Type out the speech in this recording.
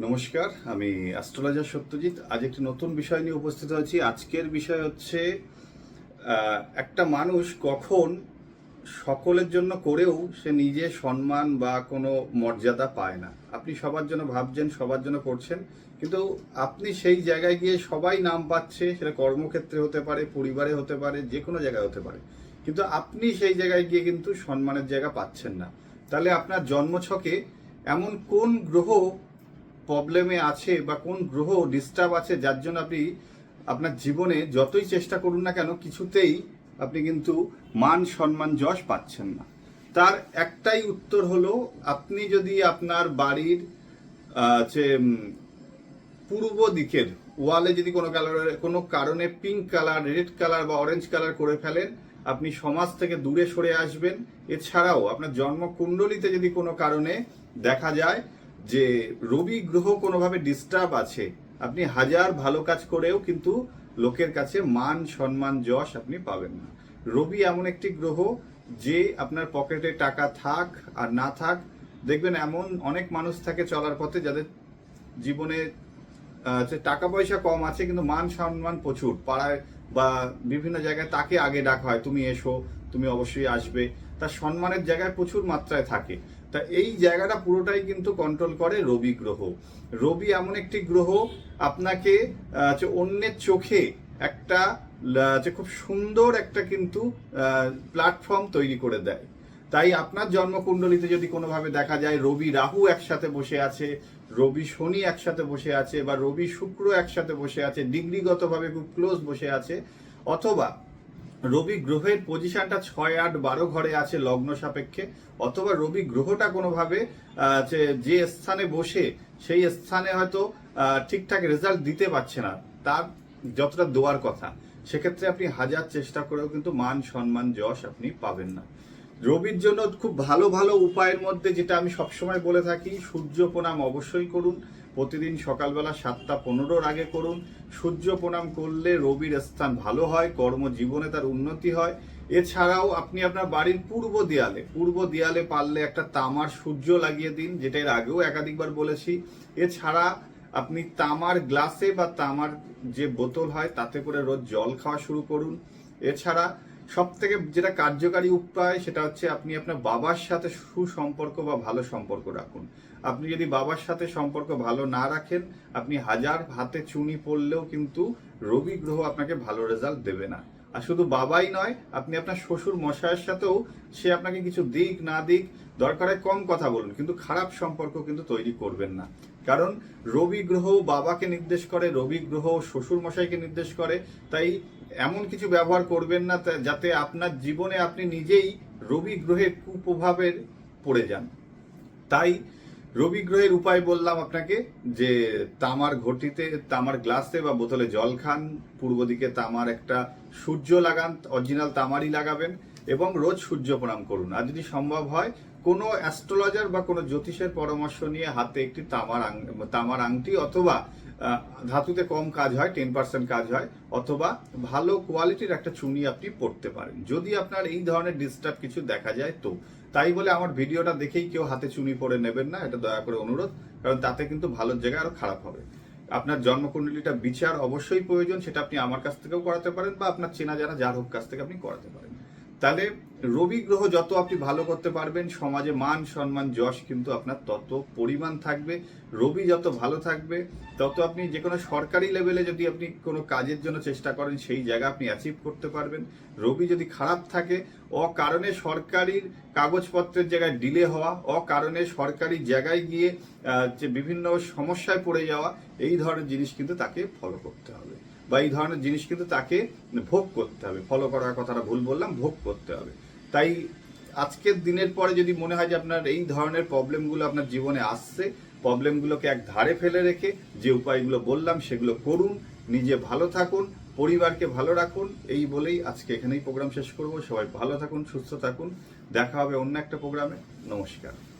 নমস্কার, আমি অ্যাস্ট্রোলজার সত্যজিৎ। আজ একটি নতুন বিষয় নিয়ে উপস্থিত হয়েছি। আজকের বিষয় হচ্ছে একটা মানুষ কখন সকলের জন্য করেও সে নিজে সম্মান বা কোনো মর্যাদা পায় না। আপনি সবার জন্য ভাবছেন, সবার জন্য করছেন, কিন্তু আপনি সেই জায়গায় গিয়ে সবাই নাম পাচ্ছে, সেটা কর্মক্ষেত্রে হতে পারে, পরিবারে হতে পারে, যে কোনো জায়গায় হতে পারে। কিন্তু আপনি সেই জায়গায় গিয়ে কিন্তু সম্মানের জায়গা পাচ্ছেন না। তাহলে আপনার জন্মছকে এমন কোন গ্রহ প্রবলেমে আছে বা কোন গ্রহ ডিস্টার্ব আছে, যার জন্য আপনি আপনার জীবনে যতই চেষ্টা করুন না কেন, কিছুতেই আপনি কিন্তু মান, সম্মান, যশ পাচ্ছেন না। তার একটাই উত্তর হলো, আপনি যদি আপনার বাড়ির যে পূর্ব দিকের ওয়ালে যদি কোনো কালার, কোনো কারণে পিঙ্ক কালার রেড কালার বা অরেঞ্জ কালার করে ফেলেন, আপনি সমাজ থেকে দূরে সরে আসবেন। এছাড়াও আপনার জন্মকুণ্ডলিতে যদি কোনো কারণে দেখা যায় যে রবি গ্রহ কোনোভাবে ডিস্টার্ব আছে, আপনি হাজার ভালো কাজ করেও কিন্তু লোকের কাছে মান, সম্মান, যশ আপনি পাবেন না। রবি এমন একটি গ্রহ যে আপনার পকেটে টাকা থাক আর না থাক, দেখবেন এমন অনেক মানুষ থাকে চলার পথে যাদের জীবনে টাকা পয়সা কম আছে কিন্তু মান, সম্মান প্রচুর। পাড়ায় বা বিভিন্ন জায়গায় তাকে আগে ডাকা হয়, তুমি এসো, তুমি অবশ্যই আসবে। তার সম্মানের জায়গায় প্রচুর মাত্রায় থাকে। তা এই জায়গাটা পুরোটাই কিন্তু কন্ট্রোল করে রবি গ্রহ। রবি এমন একটি গ্রহ, আপনাকে অন্যের চোখে একটা যে খুব সুন্দর একটা কিন্তু প্ল্যাটফর্ম তৈরি করে দেয়। তাই আপনার জন্মকুণ্ডলিতে যদি কোনোভাবে দেখা যায়, রবি রাহু একসাথে বসে আছে, রবি শনি একসাথে বসে আছে, বা রবি শুক্র একসাথে বসে আছে, ডিগ্রিগতভাবে খুব ক্লোজ বসে আছে, অথবা রবি গ্রহের পজিশনটা ছয় আট বারো ঘরে আছে লগ্ন সাপেক্ষে। অথবা রবি গ্রহটা কোনোভাবে যে স্থানে বসে সেই স্থানে হয়তো ঠিকঠাক রেজাল্ট দিতে পারছে না। তার যতটা দেওয়ার কথা। সেক্ষেত্রে আপনি হাজার চেষ্টা করেও কিন্তু মান, সম্মান, যশ আপনি পাবেন না। রবির জন্য খুব ভালো ভালো উপায়ের মধ্যে যেটা আমি সবসময় বলে থাকি সূর্য প্রণাম অবশ্যই করুন। প্রতিদিন সকালবেলা সাতটা পনেরোর আগে করুন। সূর্য প্রণাম করলে রবির স্থান ভালো হয়, কর্মজীবনে তার উন্নতি হয়। এছাড়াও আপনি আপনার বাড়ির পূর্ব দেয়ালে পূর্ব দেয়ালে পারলে একটা তামার সূর্য লাগিয়ে দিন, যেটা এর আগেও একাধিকবার বলেছি। এছাড়া আপনি তামার গ্লাসে বা তামার যে বোতল হয়, তাতে করে রোজ জল খাওয়া শুরু করুন। এছাড়া সব থেকে যেটা কার্যকারী উপায় সেটা হচ্ছে আপনি আপনার বাবার সাথে সুসম্পর্ক বা ভালো সম্পর্ক রাখুন। আপনি যদি বাবার সাথে সম্পর্ক ভালো না রাখেন, আপনি হাজার হাতে চুনি পড়লেও কিন্তু রবি গ্রহ আপনাকে ভালো রেজাল্ট দেবে না। আর শুধু বাবাই নয়, আপনি আপনার শ্বশুর মশাইয়ের সাথেও সে আপনাকে কিছু দিক না দিক দরকারে কম কথা বলুন, কিন্তু খারাপ সম্পর্ক কিন্তু তৈরি করবেন না। কারণ রবি গ্রহ বাবাকে নির্দেশ করে, রবি গ্রহ শ্বশুর মশাইকে নির্দেশ করে। তাই এমন কিছু ব্যবহার করবেন না যাতে আপনার জীবনে আপনি নিজেই রবি গ্রহের কুপ্রভাবের পড়ে যান। তাই রবি গ্রহের উপায় বললাম আপনাকে যে, তামার ঘটিতে, তামার গ্লাসে বা বোতলে জল খান। পূর্ব দিকে তামার একটা সূর্য লাগান, অরিজিনাল তামারই লাগাবেন। এবং রোজ সূর্য প্রণাম করুন। আর যদি সম্ভব হয়, কোনো অ্যাস্ট্রোলজার বা কোনো জ্যোতিষের পরামর্শ নিয়ে হাতে একটি তামার তামার আংটি অথবা ধাতুতে কম কাজ হয়, টেন পার্সেন্ট কাজ হয়, অথবা ভালো কোয়ালিটির একটা চুনি আপনি পড়তে পারেন। যদি আপনার এই ধরনের ডিস্টার্ব কিছু দেখা যায় তো। তাই বলে আমার ভিডিওটা দেখেই কেউ হাতে চুনি পরে নেবেন না, এটা দয়া করে অনুরোধ, কারণ তাতে কিন্তু ভালো জায়গায় আরও খারাপ হবে। আপনার জন্মকুণ্ডলীটা বিচার অবশ্যই প্রয়োজন, সেটা আপনি আমার কাছ থেকেও করাতে পারেন বা আপনার চেনা জানা যার হোক কাছ থেকে আপনি করাতে পারেন। তাহলে রবি গ্রহ যত আপনি ভালো করতে পারবেন, সমাজে মান সম্মান, যশ কিন্তু আপনার তত পরিমাণ থাকবে। রবি যত ভালো থাকবে, তত আপনি যে কোনো সরকারি লেভেলে যদি আপনি কোনো কাজের জন্য চেষ্টা করেন, সেই জায়গা আপনি অ্যাচিভ করতে পারবেন। রবি যদি খারাপ থাকে, অকারণে সরকারির কাগজপত্রের জায়গায় ডিলে হওয়া, অকারণে সরকারি জায়গায় গিয়ে যে বিভিন্ন সমস্যায় পড়ে যাওয়া, এই ধরনের জিনিস কিন্তু তাকে ফলো করতে হবে। বা এই ধরনের জিনিস কিন্তু তাকে ভোগ করতে হবে। ফলো করার কথাটা ভুল বললাম, ভোগ করতে হবে। তাই আজকের দিনের পরে যদি মনে হয় যে আপনার এই ধরনের প্রবলেমগুলো আপনার জীবনে আসছে, প্রবলেমগুলোকে এক ধারে ফেলে রেখে যে উপায়গুলো বললাম সেগুলো করুন, নিজে ভালো থাকুন, পরিবারকে ভালো রাখুন, এই বলেই আজকে এখানেই প্রোগ্রাম শেষ করব। সবাই ভালো থাকুন, সুস্থ থাকুন। দেখা হবে অন্য একটা প্রোগ্রামে। নমস্কার।